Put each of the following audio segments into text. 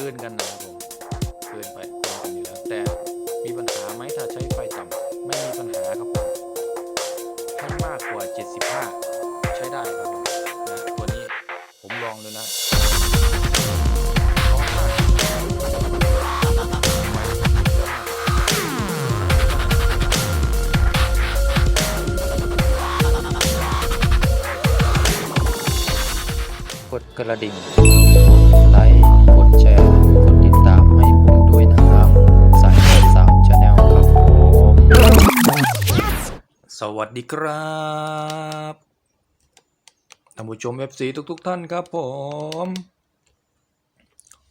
กินกันนะครับผมเกินไปเกินกันอยู่แล้วแต่มีปัญหาไหมถ้าใช้ไฟต่ำไม่มีปัญหาครับผมให้มากกว่า 75 ใช้ได้ครับผมนะตัวนี้ผมลองดูนะลองมากกดกระดิ่งไลค์ สวัสดีครับท่านผู้ชม FC ทุกๆทท่านครับผม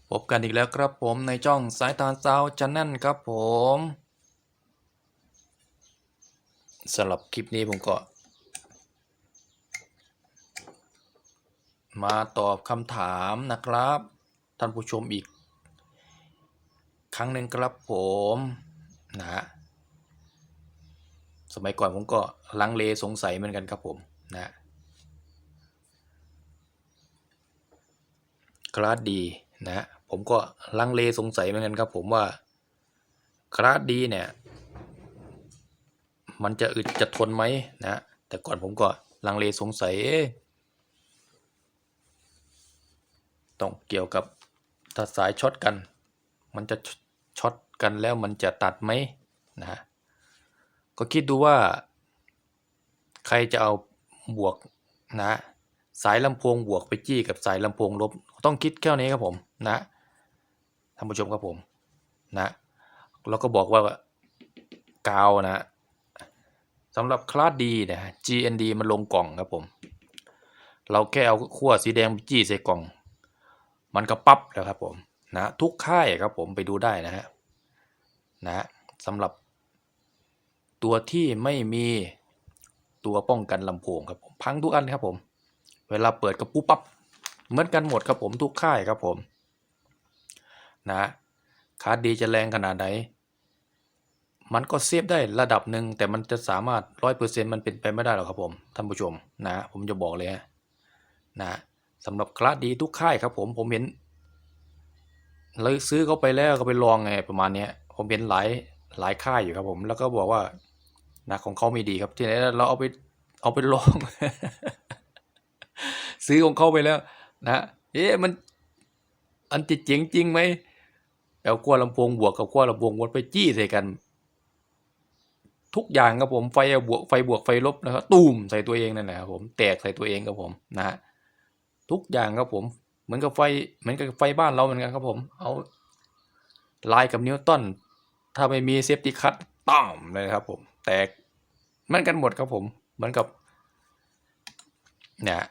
พบกันอีกแล้วครับผมในช่องสายตาซาวชาแนลครับผมสำหรับคลิปนี้ผมก็ มาตอบคำถามนะครับ ท่านผู้ชมอีก ครั้งหนึ่งครับผมนะฮะ สมัยก่อนผมก็ลังเลสงสัยเหมือนกันครับผมนะคลาสดีนะฮะผมก็ลังเลสงสัยเหมือนกันครับผมว่าคลาสดีเนี่ย มันจะอึดจะทนไหมนะแต่ก่อนผมก็ลังเลสงสัยต้องเกี่ยวกับถ้าสายช็อตกัน มันจะช็อตกันแล้วมันจะตัดไหมนะฮะ ก็คิดดูว่า ใครจะเอาบวกนะ สายลำโพงบวกไปจี้กับสายลำโพงลบ ต้องคิดแค่นี้ครับผมนะท่านผู้ชมครับผมนะแล้วก็บอกว่ากาวนะสำหรับคลาสดีนะ GND มันลงกล่องครับผม เราแค่เอาขั้วสีแดงไปจี้ใส่กล่อง มันก็ปั๊บแล้วครับผมนะทุกค่ายครับผมไปดูได้นะฮะนะสำหรับ ตัวที่ไม่มีตัวป้องกันลำโพงครับผมพังทุกอันครับผม เวลาเปิดกระปุ๊บปั๊บเหมือนกันหมดครับผมทุกค่ายครับผมนะคาร์ดดีจะแรงขนาดไหนมันก็เซฟได้ระดับหนึ่งแต่มันจะสามารถร้อยเปอร์เซ็นต์มันเป็นไปไม่ได้หรอกครับผมท่านผู้ชมนะผมจะบอกเลยนะสำหรับคลาสดีทุกค่ายครับผมผมเห็นเลยซื้อเขาไปแล้วก็ไปลองไงประมาณนี้ผมเห็นหลายหลายค่ายอยู่ครับผมแล้วก็บอกว่า นะของเขาไม่ดีครับ ที่ไหนเราเอาไปเอาไปลอง ซื้อของเขาไปแล้ว นะเอ๊ะมัน อันจะเจ๋งจริงไหมเอาขั้วลำโพงบวกกับขั้วลำโพงวนไปจี้ใส่กัน ทุกอย่างครับผมไฟบวกไฟบวกไฟลบนะครับตูมใส่ตัวเองนั่นแหละครับผมแตกใส่ตัวเองครับผมนะฮะทุกอย่างครับผมเหมือนกับไฟเหมือนกับไฟบ้านเราเหมือนกันครับผม เอาลายกับนิวตันถ้าไม่มีเซฟตี้คัตต้อมเลยครับผม แตกมันกันหมดครับผม เหมือนกับเนี่ย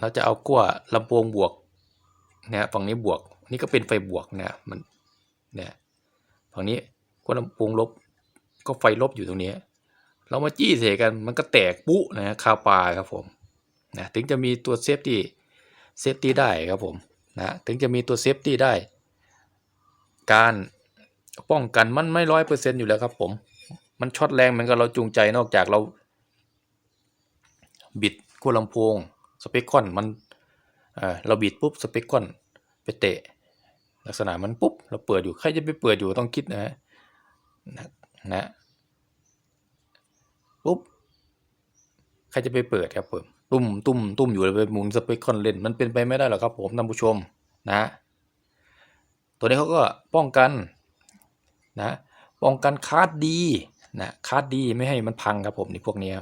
เราจะเอากั้วลำโพงบวกเนี่ยฝั่งนี้บวก นี่ก็เป็นไฟบวกนี่ยมันเนี่ยฝั่งนี้กั้วลำโพงลบ ก็ไฟลบอยู่ตรงนี้ เรามาจี้เสกันมันก็แตกปุ๊นะฮะคาปาครับผมนะถึงจะมีตัวเซฟตี้เซฟตี้ได้ครับผมนะถึงจะมีตัวเซฟตี้ได้ การป้องกันมันไม่ร้อยเปอร์เซ็นต์อยู่แล้วครับผม มันช็อตแรงเหมือนกับเราจูงใจนอกจากเรา บิดขั้ลำโพงสเปคคอนมันเเราบิดปุ๊บสเปคคอนไปเตะ ลักษณะมันปุ๊บเราเปิดอยู่ใครจะไปเปิดอยู่ต้องคิดนะฮะนะนะปุ๊บใครจะไปเปิดครับผมตุ้มตุ้มตุ้มอยู่เลยไปหมุนสเปคคอนเล่นมันเป็นไปไม่ได้หรอกครับผมท่านผู้ชมนะ ตัวนี้เขาก็ป้องกันนะป้องกันคาร์ดดี นะคาดดีไม่ให้มันพังครับผมนี่พวกนี้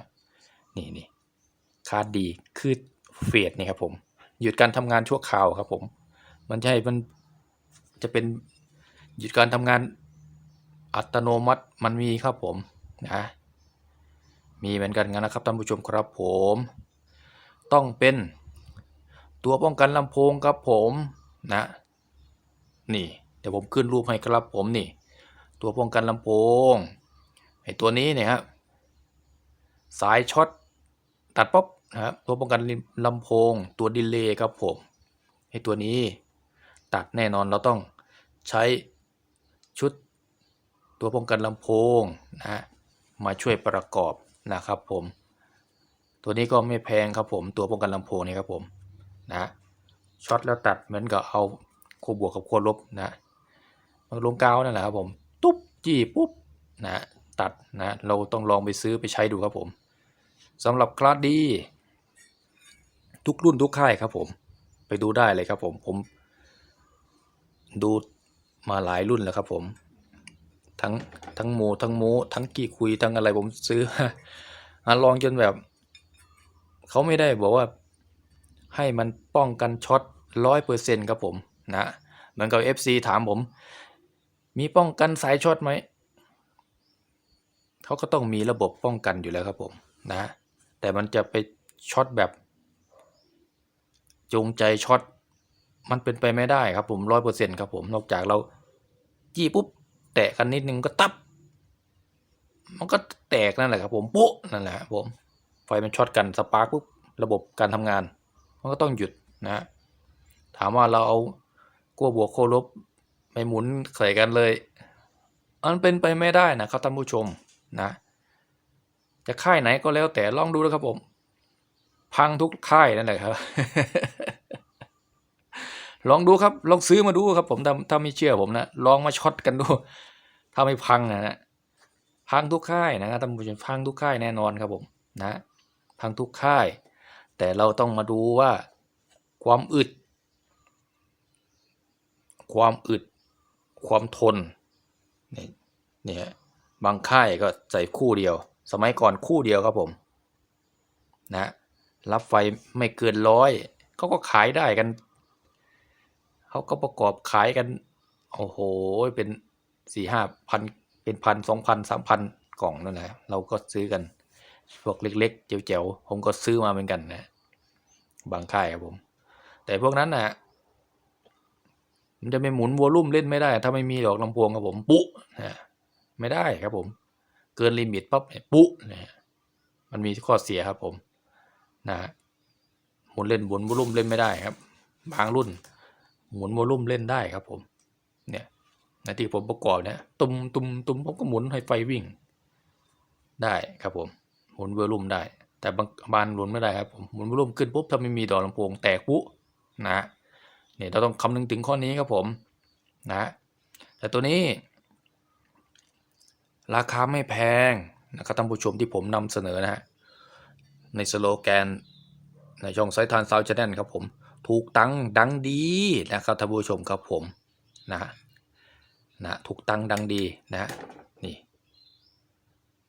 นี่นี่คาดดีคือเฟดนี่ครับผม หยุดการทำงานชั่วคราวครับผม มันจะให้มันจะเป็นหยุดการทำงานอัตโนมัติมันมีครับผมนะมีเหมือนกันนนะครับท่านผู้ชมครับผม ต้องเป็นตัวป้องกันลำโพงครับผมนะนี่เดี๋ยวผมขึ้นรูปให้ครับผมนี่ ตัวป้องกันลำโพง ไอตัวนี้เนี่ยครับสายช็อตตัดป๊อปนะครับตัวป้องกันลำโพงตัวดีเลย์ครับผมไอตัวนี้ตัดแน่นอนเราต้องใช้ชุดตัวป้องกันลำโพงนะมาช่วยประกอบนะครับผม ตัวนี้ก็ไม่แพงครับผมตัวป้องกันลำโพงนี่ครับผมนะช็อตแล้วตัดเหมือนกับเอาขั้วบวกกับขั้วลบนะมันลงกาวนั่นแหละครับผม ตุ๊บจี้ปุ๊บนะ ตัดนะเราต้องลองไปซื้อไปใช้ดูครับผมสำหรับคลาสดีทุกรุ่นทุกค่ายครับผมไปดูได้เลยครับผมผม ดูมาหลายรุ่นแล้วครับผม ทั้งทั้งโมทั้งโมทั้งกี่คุยทั้งอะไรผมซื้ออะลองจนแบบเขาไม่ได้บอกว่าให้มันป้องกันช็อตร้อยเปอร์เซ็นครับผมนะเหมือนกับ FC ถามผม มีป้องกันสายช็อตไหม เขาก็ต้องมีระบบป้องกันอยู่แล้วครับผมนะแต่มันจะไปช็อตแบบจงใจช็อตมันเป็นไปไม่ได้ครับผมร้อยเปอร์เซ็นครับผมนอกจากเราจี้ปุ๊บแตะกันนิดนึงก็ตับ มันก็แตกนั่นแหละครับผมปุ๊นั่นแหละครับผมไฟมันช็อตกันสปาร์กปุ๊บระบบการทำงาน มันก็ต้องหยุดนะ ถามว่าเราเอากั้วบวกโคลบไปหมุนใส่กันเลย มันเป็นไปไม่ได้นะครับท่านผู้ชม นะจะค่ายไหนก็แล้วแต่ลองดูนะครับผม พังทุกค่ายนั่นแหละครับ ลองดูครับ ลองซื้อมาดูครับ ผมถ้าถ้าไม่เชื่อผมนะลองมาช็อตกันดู ถ้าไม่พังนะฮะพังทุกค่ายนะครับท่านผู้ชมพังทุกค่ายแน่นอนครับผมนะพังทุกค่าย แต่เราต้องมาดูว่า ความอึด ความอึด ความทนนี่เนี่ย บางค่ายก็ใส่คู่เดียว สมัยก่อนคู่เดียวครับผมนะรับไฟไม่เกินร้อยเขาก็ขายได้กันเขาก็ประกอบขายกัน โอ้โห เป็นสี่ห้าพันเป็นพันสองพันสามพันกล่องนั่นแหละเราก็ซื้อกันพวกเล็กๆเจ๋วๆผมก็ซื้อมาเหมือนกันนะบางค่ายครับผม แต่พวกนั้นนะมันจะไม่หมุนวอลลุ่มเล่นไม่ได้ ถ้าไม่มีดอกลำโพงครับผมปุ๊นะ ไม่ได้ครับผม เกินลิมิตปั๊บเนี่ยปุ๊นะมันมีข้อเสียครับผมนะหมุนเล่นหมุนวอลุ่มเล่นไม่ได้ครับ บางรุ่น หมุนวอลุ่มเล่นได้ครับผม เนี่ยในที่ผมประกอบเนี่ยตุมตุมตุมผมก็หมุนให้ไฟวิ่ง ได้ครับผม หมุนวอลุ่มได้ แต่บางบานหมุนไม่ได้ครับผมหมุนวอลลุ่มขึ้นปุ๊บถ้าไม่มีดอกลำโพงแตกปุ๊นะเนี่ยเราต้องคำนึงถึงข้อนี้ครับผมนะแต่ตัวนี้ ราคาไม่แพงนะครับท่านผู้ชมที่ผมนำเสนอนะฮะในสโลแกนในช่องไซทานซาวชแนลครับผม ถูกตังดังดีนะครับท่านผู้ชมครับผมนะนะถูกตังดังดีนะนี่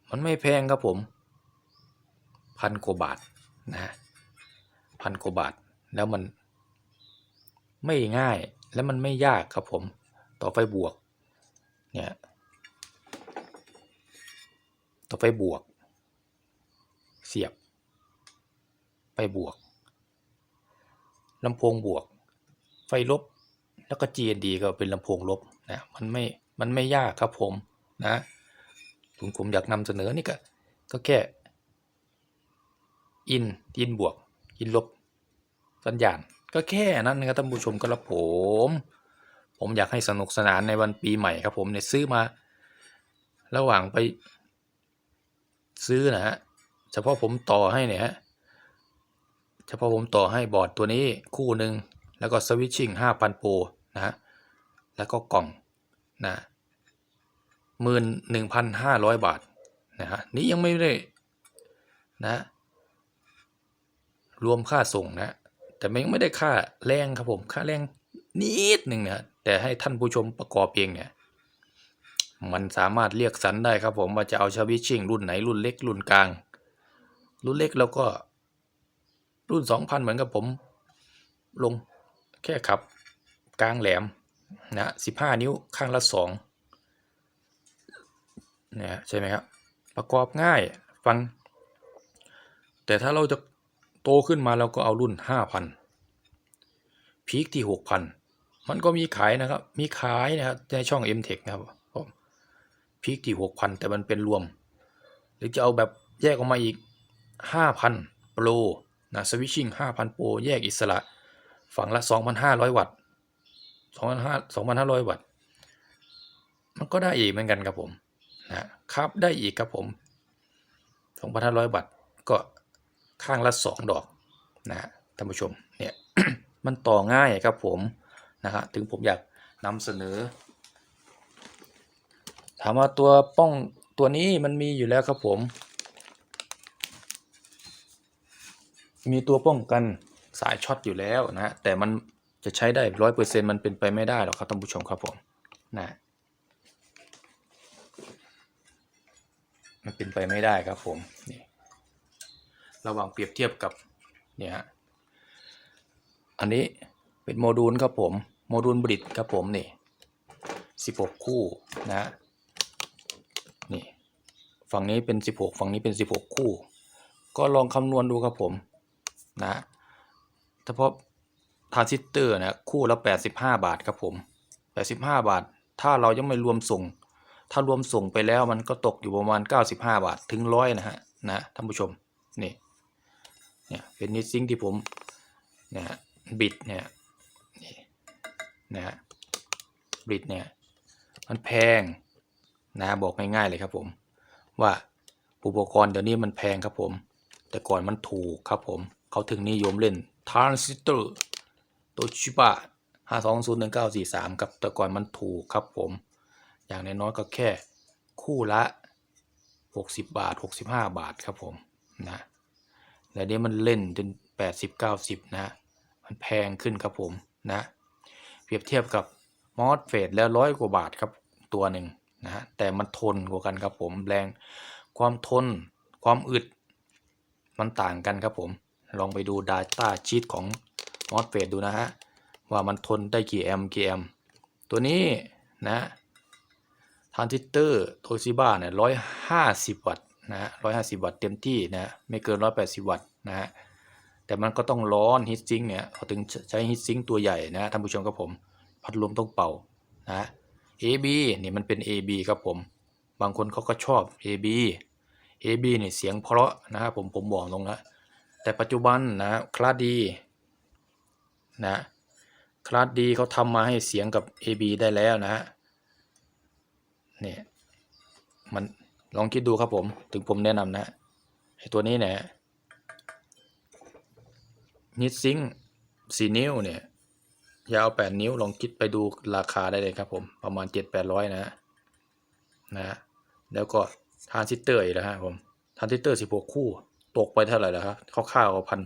มันไม่แพงครับผมพันกว่าบาทนะพันกว่าบาทแล้วมันไม่ง่ายและมันไม่ยากครับผม ต่อไฟบวกเนี่ย ต่อไฟบวก เสียบ ไปบวกลำโพงบวก ไฟลบ แล้วก็ GND ก็เป็นลำโพงลบนะมันไม่มันไม่ยากครับผมนะผมผมอยากนำเสนอนี่ก็ก็แค่อินอินบวกอินลบสัญญาณ ก็แค่นั้นนะครับท่านผู้ชมก็รับผม ผมอยากให้สนุกสนานในวันปีใหม่ครับผมเนี่ยซื้อมา ระหว่างไป ซื้อนะฮะเฉพาะผมต่อให้เนี่ยฮะเฉพาะผมต่อให้บอร์ดตัวนี้คู่หนึ่งแล้วก็สวิตชิ่ง5,000 โปรนะฮะแล้วก็กล่องนะหมื่นหนึ่งพันห้าร้อยบาทนะฮะนี้ยังไม่ได้นะรวมค่าส่งนะ แต่ไม่ไม่ได้ค่าแรงครับผม ค่าแรงนิดหนึ่งนะแต่ให้ท่านผู้ชมประกอบเองเนี่ย มันสามารถเรียกสรรได้ครับผมว่าจะเอาชาวิชิ่งรุ่นไหนรุ่นเล็กรุ่นกลาง รุ่นเล็กแล้วก็รุ่นสองพันเหมือนกับผม ลงแค่ขับ กลางแหลมนะสิบห้านิ้วข้างละสองเนี่ยใช่ไหมครับประกอบง่ายฟัง แต่ถ้าเราจะโตขึ้นมาเราก็เอารุ่นห้าพันพีคที่หกพันมันก็มีขายนะครับ มีขายนะครับในช่อง m t e c h นะครับ พีคที่หกพันแต่มันเป็นรวม หรือจะเอาแบบแยกออกมาอีกห้าพันโปรนะสวิชชิ่งห้าพันโปรแยกอิสระ ฝั่งละสองพันห้าร้อยวัตต์สองพันห้าสองพันห้าร้อยวัตต์มันก็ได้อีกเหมือนกันครับผมนะครับได้อีกครับผมสองพันห้าร้อยวัตต์ก็ข้างละสองดอกนะท่านผู้ชมเนี่ยมันต่อง่ายครับผมนะฮะถึงผมอยากนำเสนอ ถามว่าตัวป้องตัวนี้มันมีอยู่แล้วครับผม มีตัวป้องกันสายช็อตอยู่แล้วนะ แต่มันจะใช้ได้ร้อยเปอร์เซ็นมันเป็นไปไม่ได้หรอกครับท่านผู้ชมครับผมนะมันเป็นไปไม่ได้ครับผมนี่ระหว่างเปรียบเทียบกับเนี่ยฮะอันนี้เป็นโมดูลครับผม โมดูลบริดครับผมนี่16 คู่นะฮะ ฝั่งนี้เป็น 16 ฝั่งนี้เป็น 16 คู่ ก็ลองคำนวณดูครับผมนะเฉพาะทรานซิสเตอร์นะคู่ละ 85 บาทครับผม 85 บาท ถ้าเรายังไม่รวมส่ง ถ้ารวมส่งไปแล้วมันก็ตกอยู่ประมาณ 95 บาทถึงร้อยนะฮะนะท่านผู้ชมนี่เนี่ยเป็นนิสซิงที่ผมนี่ยฮะบิดเนี่ยนี่นะฮะบิดเนี่ยมันแพงนะบอกง่ายๆเลยครับผม ว่าอุปกรณ์เดี๋ยวนี้มันแพงครับผม แต่ก่อนมันถูกครับผม เขาถึงนิยมเล่นทารานซิสเตอร์โตชิบะ5201943ครับแต่ก่อนมันถูกครับผม อย่างน้อยๆก็แค่คู่ละ60บาท65บาทครับผมนะแต่เนี้มันเล่นจน80 90นะมันแพงขึ้นครับผมนะ เปรียบเทียบกับมอสเฟดแล้วร้อยกว่าบาทครับตัวหนึ่ง นะฮะแต่มันทนกว่ากันครับผมแรงความทนความอึดมันต่างกันครับผม ลองไปดู Data Sheet ของมอสเฟดดูนะฮะ ว่ามันทนได้กี่แอมป์กี่แอมป์ตัวนี้นะทรานซิสเตอร์โทซิบ้าเนี่ยร้อยห้าสิบวัตต์นะฮะร้อยห้าสิบวัตต์เต็มที่นะไม่เกินร้อยแปดสิบวัตต์นะฮะแต่มันก็ต้องร้อนฮีทซิงเนี่ยเขาถึงใช้ฮีทซิงตัวใหญ่นะท่านผู้ชมครับผม พัดลมต้องเป่านะ AB นี่มันเป็น AB ครับผม บางคนเขาก็ชอบ AB AB เนี่ยเสียงเพราะนะครับผมผมบอกตรงนะแต่ปัจจุบันนะคลาสดีนะคลาสดีเขาทำมาให้เสียงกับ AB ได้แล้วนะฮะเนี่ยมันลองคิดดูครับผมถึงผมแนะนำนะไอตัวนี้เนี่ยนิดซิงสีนิ้วเนี่ย ยาวแปดนิ้วลองคิดไปดูราคาได้เลยครับผม ประมาณเจ็ดแปดร้อยนะนะแล้วก็ทานซิสเตอร์อีกแล้วฮะผมทานซิสเตอร์สิบหกคู่ ตกไปเท่าไหร่แล้วครับคร่าวๆพัน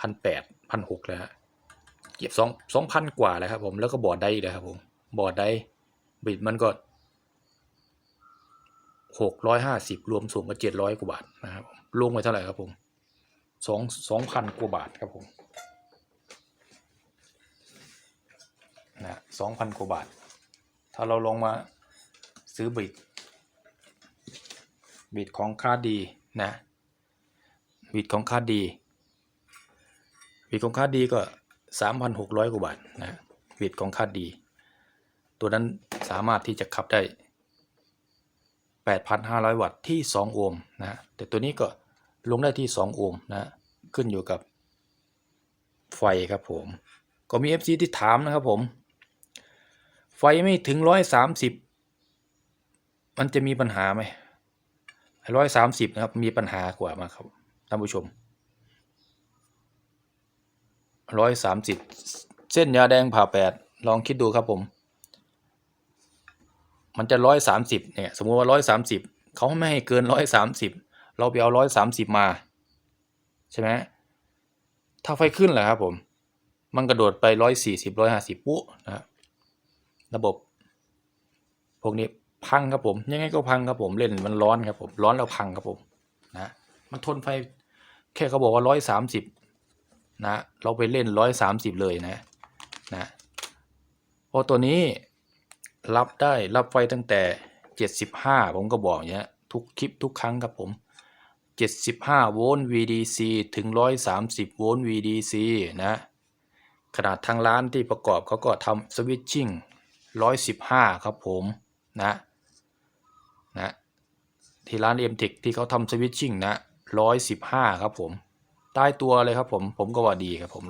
พันแปดพันหกแล้วฮะเก็บสองสองพันกว่าแล้วครับผมแล้วก็บอร์ดได้เลยครับผมบอร์ดได้บิดมันก็หกร้อยห้าสิบรวมส่งก็เจ็ดร้อยกว่าบาทนะครับลงไปเท่าไหร่ครับผมสองสองพันกว่าบาทครับผม นะสองพันกว่าบาท ถ้าเราลงมาซื้อบิดบิดของค่าดีนะบิดของค่าดีบิดของค่าดีก็สามพันหกร้อยกว่าบาทนะบิดของค่าดี ตัวนั้นสามารถที่จะขับได้8,500วัตต์ที่2โอห์มนะแต่ตัวนี้ก็ลงได้ที่2โอห์มนะขึ้นอยู่กับไฟครับผม ก็มี FC ที่ถามนะครับผม ไฟไม่ถึง130มันจะมีปัญหาไหมร้อยสามสิบนะครับ มีปัญหากว่ามาครับท่านผู้ชมร้อยสามสิบเส้นยาแดงผ่าแปดลองคิดดูครับผม มันจะร้อยสามสิบเนี่ย สมมติว่าร้อยสามสิบเขาไม่ให้เกินร้อยสามสิบเราไปเอาร้อยสามสิบมา ใช่ไหมถ้าไฟขึ้นแหละครับผม มันกระโดดไปร้อยสี่สิบร้อยห้าสิบปุ๊นะค ระบบ พวกนี้พังครับผม ยังไงก็พังครับผมเล่นมันร้อนครับผม ร้อนแล้วพังครับผมนะมันทนไฟแค่เขาบอกว่าร้อยสามสิบนะเราไปเล่นร้อยสามสิบเลยนะนะพราะตัวนี้รับได้รับไฟตั้งแต่75ผมก็บอกอย่างเงี้ยทุกคลิปทุกครั้งครับผม75โวลต์ VDC ถึง130โวลต์ VDC นะขนาดทางร้านที่ประกอบเขาก็ทำสวิตชิ่ง 115ครับผมนะนะที่ร้าน m t e c h ที่เขาทำสวิตชิ่งนะ115ครับผมใต้ตัวเลยครับผมผมก็ว่าดีครับผม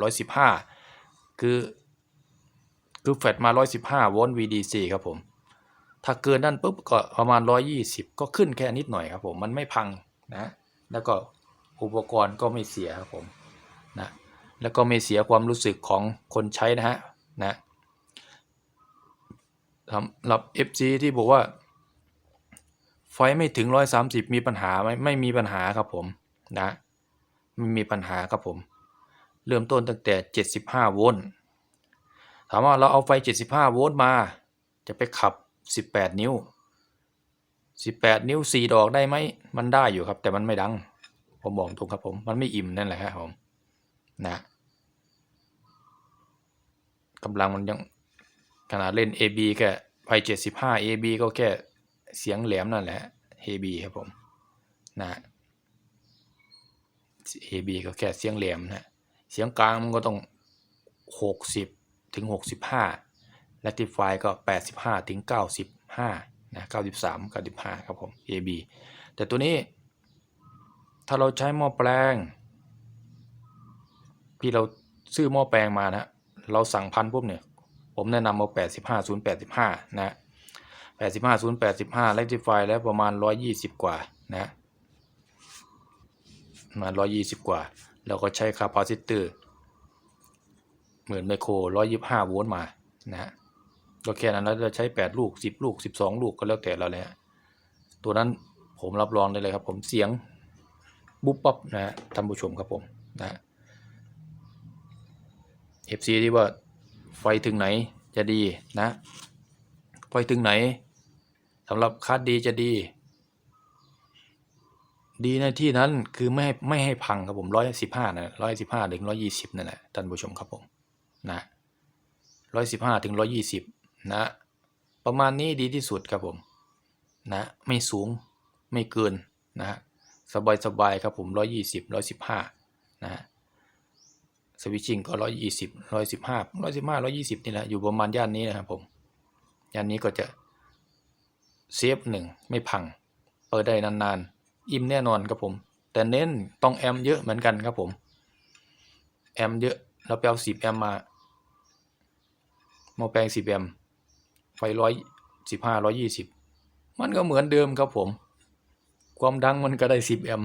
115คือคือแฟลตมา115โวลต์ VDC ครับผมถ้าเกินนั่นปุ๊บก็ประมาณ 120 ก็ขึ้นแค่นิดหน่อยครับผม มันไม่พังนะ แล้วก็อุปกรณ์ก็ไม่เสียครับผมนะ แล้วก็ไม่เสียความรู้สึกของคนใช้นะฮะนะ สำหรับ FC ที่บอกว่า ไฟไม่ถึง 130 มีปัญหาไหมไม่มีปัญหาครับผมนะไม่มีปัญหาครับผม เริ่มต้นตั้งแต่ 75 โวลต์ถามว่าเราเอาไฟ 75 โวลต์มา จะไปขับ 18 นิ้ว 18 นิ้ว 4 ดอกได้ไหมมันได้อยู่ครับ แต่มันไม่ดัง ผมบอกตรงครับผม มันไม่อิ่มนั่นแหละครับผมนะกำลังมันยัง ขนาดเล่น AB แค่ไฟ75 AB ก็แค่เสียงแหลมนั่นแหละ AB ครับผมนะ AB ก็แค่เสียงแหลมนะเสียงกลางมันก็ต้อง 60 ถึง 65 และติฟายก็ 85 ถึง 95นะ93 95 ครับผม AB แต่ตัวนี้ ถ้าเราใช้หม้อแปลงพี่เราซื้อหม้อแปลงมานะ เราสั่งพันปุ๊บเนี่ย ผมแนะนำเอา 85 085 นะ 85 085 rectify แล้วประมาณ 120 กว่า นะประมาณ120 กว่า แล้วก็ใช้คาปาซิเตอร์เหมือนไมโคร 125 โวลต์มานะฮะก็แค่นั้นแล้วจะใช้ 8 ลูก 10 ลูก 12 ลูกก็แล้วแต่เราเลยฮะ ตัวนั้นผมรับรองได้เลยครับผม เสียงบุ๊บปั๊บนะฮะท่านผู้ชมครับผมนะ FC ที่ว่า ไฟถึงไหนจะดีนะ ไฟถึงไหนสำหรับคาดดีจะดี ดีในที่นั้นคือไม่ให้ไม่ให้พังครับผมร้อยสิบห้านะร้อยสิบห้าถึงร้อยี่สิบนั่นแหละท่านผู้ชมครับผมนะร้อยสิบห้าถึงร้อยี่สิบนะ ประมาณนี้ดีที่สุดครับผมนะไม่สูงไม่เกินนะสบายสบายครับผมร้อยี่สิบร้อยสิบห้า สวิตชิ่งก็ร้อยยี่สิบร้อยสิบห้าร้อยสิบห้าร้อยยี่สิบนี่แหละ อยู่ประมาณย่านนี้นะครับผม ย่านนี้ก็จะเซฟหนึ่งไม่พัง เปิดได้นานๆ อิ่มแน่นอนครับผม แต่เน้นต้องแอมเยอะเหมือนกันครับผม แอมเยอะเราไปเอาสิบแอมมาหม้อแปลงสิบแอมไฟร้อยสิบห้าร้อยยี่สิบมันก็เหมือนเดิมครับผม ความดังมันก็ได้สิบแอม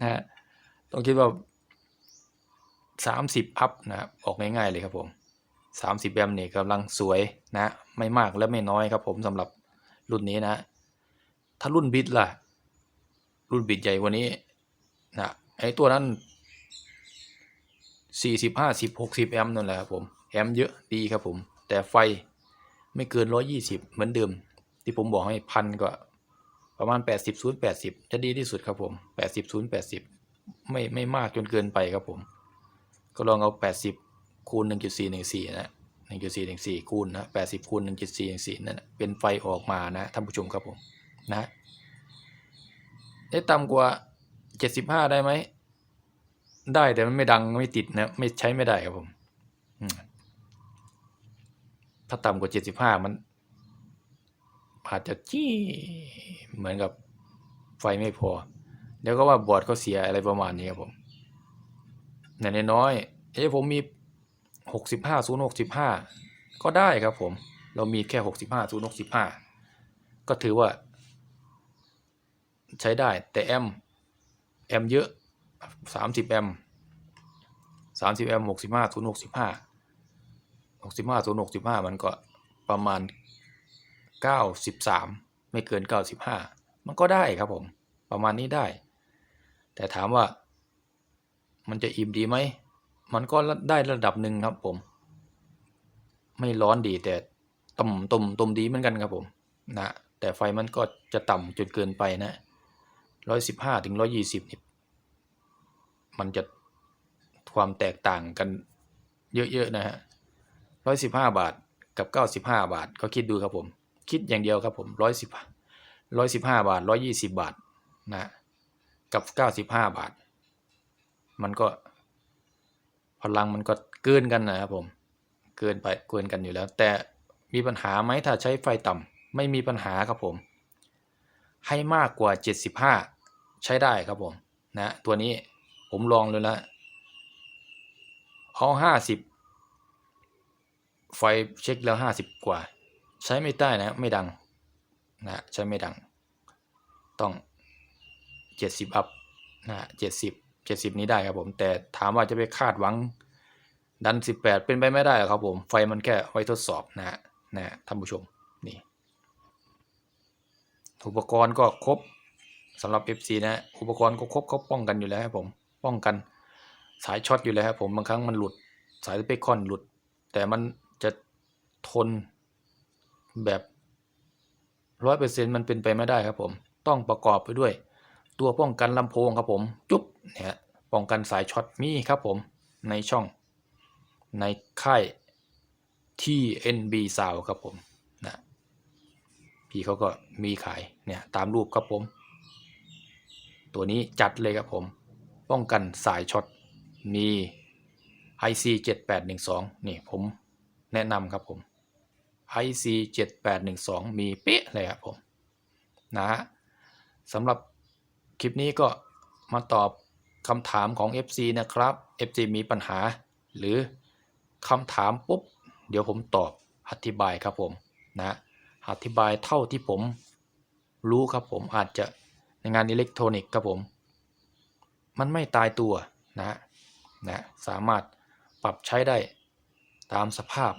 นะฮะต้องคิดว่า สามสิบอัพนะครับออกง่ายๆเลยครับผมสามสิบแอมนี่กำลังสวยนะ ไม่มากและไม่น้อยครับผมสำหรับรุ่นนี้นะ ถ้ารุ่นบิดล่ะ รุ่นบิดใหญ่กว่านี้นะไอตัวนั้นสี่สิบห้าสิบหกสิบแอมป์นั่นแหละครับผม แอมป์เยอะดีครับผม แต่ไฟไม่เกินร้อยี่สิบเหมือนเดิม ที่ผมบอกให้พันก็ประมาณแปดสิบศูนย์แปดสิบจะดีที่สุดครับผมแปดสิบศูนย์แปดสิบไม่ไม่มากจนเกินไปครับผม ก็ลองเอาแปดสิบคูณหนึ่งจุดสี่หนึ่งสี่นะหนึ่งจุดสี่หนึ่งสี่คูณนะแปดสิบคูณหนึ่งจุดสี่หนึ่งสี่นั่นนะเป็นไฟออกมานะท่านผู้ชมครับผมนะได้ต่ำกว่าเจ็ดสิบห้าได้ไหม ได้แต่มันไม่ดังไม่ติดนะ ไม่ใช้ไม่ได้ครับผม ถ้าต่ำกว่าเจ็ดสิบห้ามันอาจจะจี้เหมือนกับไฟไม่พอ แล้วก็ว่าบอร์ดเขาเสียอะไรประมาณนี้ครับผม ในน้อยๆเอ้ผมมีหกสิบห้าศูนย์หกสิบห้าก็ได้ครับผม เรามีแค่หกสิบห้าศูนย์หกสิบห้าก็ถือว่า ใช้ได้แต่แอมแอมเยอะสามสิบแอมสามสิบแอมหกสิบห้าศูนย์หกสิบห้าหกสิบห้าศูนย์หกสิบห้ามันก็ประมาณเก้าสิบสามไม่เกินเก้าสิบห้ามันก็ได้ครับผม ประมาณนี้ได้ แต่ถามว่า มันจะอิ่มดีไหม มันก็ได้ระดับหนึ่งครับผม ไม่ร้อนดีแต่ต่ำตุ่มตุ่มดีเหมือนกันครับผมนะแต่ไฟมันก็จะต่ำจนเกินไปนะร้อยสิบห้าถึงร้อยี่สิบนี่มันจะความแตกต่างกันเยอะๆนะฮะร้อยสิบห้าบาทกับเก้าสิบห้าบาท ก็คิดดูครับผม คิดอย่างเดียวครับผมร้อยสิบร้อยสิบห้าบาทร้อยี่สิบบาทนะกับเก้าสิบห้าบาท มันก็ พลังมันก็เกินกันนะครับผม เกินไปเกินกันอยู่แล้ว แต่มีปัญหาไหมถ้าใช้ไฟต่ำไม่มีปัญหาครับผม ให้มากกว่า 75 ใช้ได้ครับผมนะตัวนี้ผมลองเลยแล้วเอา50ไฟเช็คแล้ว50กว่า ใช้ไม่ได้นะไม่ดังนะใช้ไม่ดัง ต้อง70อัพนะ 70 70นี้ได้ครับผม แต่ถามว่าจะไปคาดหวังดัน18เป็นไปไม่ได้หรอครับผม ไฟมันแค่ไว้ทดสอบนะฮะนะฮะท่านผู้ชมนี่อุปกรณ์ก็ครบสำหรับ FC นะฮะอุปกรณ์ก็ครบเขาป้องกันอยู่แล้วครับผมป้องกันสายช็อตอยู่แล้วครับผมบางครั้งมันหลุดสายสเปคคอนหลุด แต่มันจะทนแบบร้อยเปอร์เซ็นมันเป็นไปไม่ได้ครับผม ต้องประกอบไปด้วย ตัวป้องกันลำโพงครับผม จุ๊บ นี่ยป้องกันสายช็อตมีครับผมในช่องในค่าย TNB Sound ครับผมนะพี่เขาก็มีขายเนี่ยตามรูปครับผม ตัวนี้จัดเลยครับผม ป้องกันสายช็อตมี IC 7812 นี่ผมแนะนำครับผม IC 7812 มีเป๊ะเลยครับผม นะฮะสำหรับคลิปนี้ก็มาตอบ คำถามของ FC นะครับ FC มีปัญหา หรือคำถามปุ๊บ เดี๋ยวผมตอบอธิบายครับผมนะอธิบายเท่าที่ผมรู้ครับผมอาจจะในงานอิเล็กทรอนิกส์ครับผม มันไม่ตายตัวนะนะสามารถปรับใช้ได้ตามสภาพ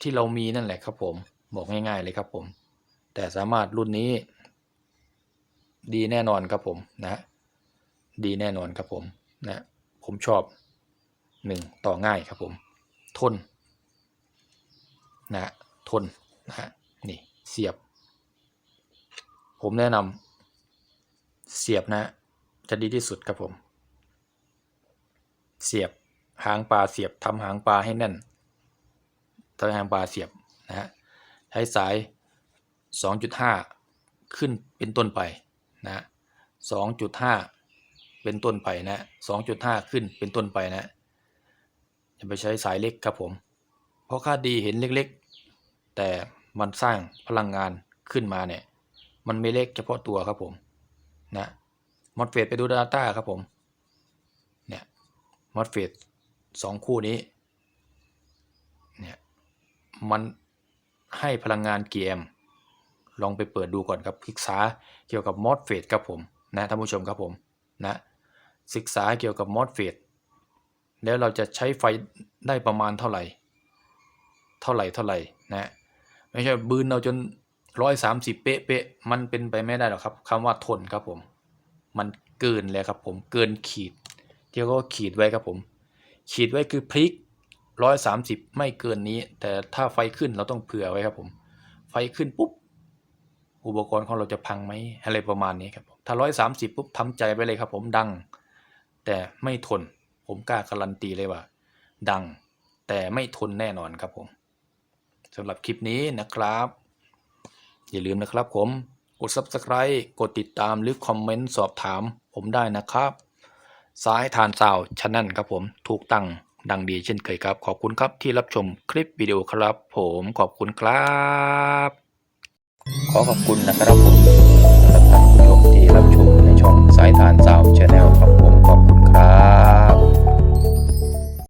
ที่เรามีนั่นแหละครับผมบอกง่ายๆเลยครับผม แต่สามารถรุ่นนี้ ดีแน่นอนครับผมนะ ดีแน่นอนครับผมนะผมชอบหนึ่งต่อง่ายครับผม ทนนะทนนะฮะนี่เสียบ ผมแนะนำเสียบนะ จะดีที่สุดครับผม เสียบหางปลาเสียบทำหางปลาให้แน่นทำหางปลาเสียบนะฮะใช้สาย 2.5 ขึ้นเป็นต้นไปนะ2.5 เป็นต้นไปนะ2.5ขึ้นเป็นต้นไปนะอย่าไปใช้สายเล็กครับผม เพราะค่าดีเห็นเล็กๆ แต่มันสร้างพลังงานขึ้นมาเนี่ย มันไม่เล็กเฉพาะตัวครับผมนะมอดเฟดไปดู Data ครับผมเนี่ยมอดเฟดสองคู่นี้เนี่ยมันให้พลังงานกี่แอมป์ลองไปเปิดดูก่อนครับศึกษาเกี่ยวกับมอดเฟดครับผมนะท่านผู้ชมครับผมนะ ศึกษาเกี่ยวกับมอดเฟดแล้วเราจะใช้ไฟได้ประมาณเท่าไหร่ เท่าไหร่เท่าไหร่นะไม่ใช่บืนเราจนร้อยสามสิบเป๊ะเป๊ะมันเป็นไปไม่ได้หรอกครับคำว่าทนครับผม มันเกินเลยครับผมเกินขีดเที่ยวก็ขีดไว้ครับผม ขีดไว้คือพลิกร้อยสามสิบไม่เกินนี้ แต่ถ้าไฟขึ้นเราต้องเผื่อไว้ครับผม ไฟขึ้นปุ๊บอุปกรณ์ของเราจะพังไหมอะไรประมาณนี้ครับถ้าร้อยสามสิบปุ๊บทำใจไว้เลยครับผมดัง แต่ไม่ทน ผมกล้าการันตีเลยว่า ดัง แต่ไม่ทนแน่นอนครับผมสำหรับคลิปนี้นะครับ อย่าลืมนะครับผมกด Subscribe กดติดตามหรือคอมเมนต์สอบถามผมได้นะครับซ้ายทานสาวชั้นนั่นครับผมถูกตั้งดังดีเช่นเคยครับ ขอบคุณครับที่รับชมคลิปวิดีโอครับ ผมขอบคุณครับ ขอขอบคุณนะครับผมสำหรับท่านผู้ชมที่รับชมในช่องสายทานสาวชาแนลครับ